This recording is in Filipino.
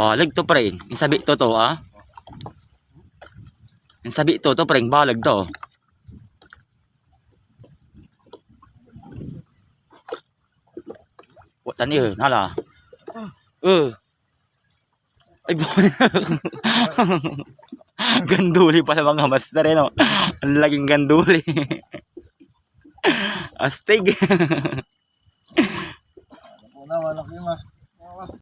Balag to pre. Yung sabi to to ah. Yung sabi to to pre. Balag to. Wala ni eh. Nala. Eh. Ay boy. ganduli pala mga master eh no. Ang laging ganduli. Astig. Una, malaki mas. mas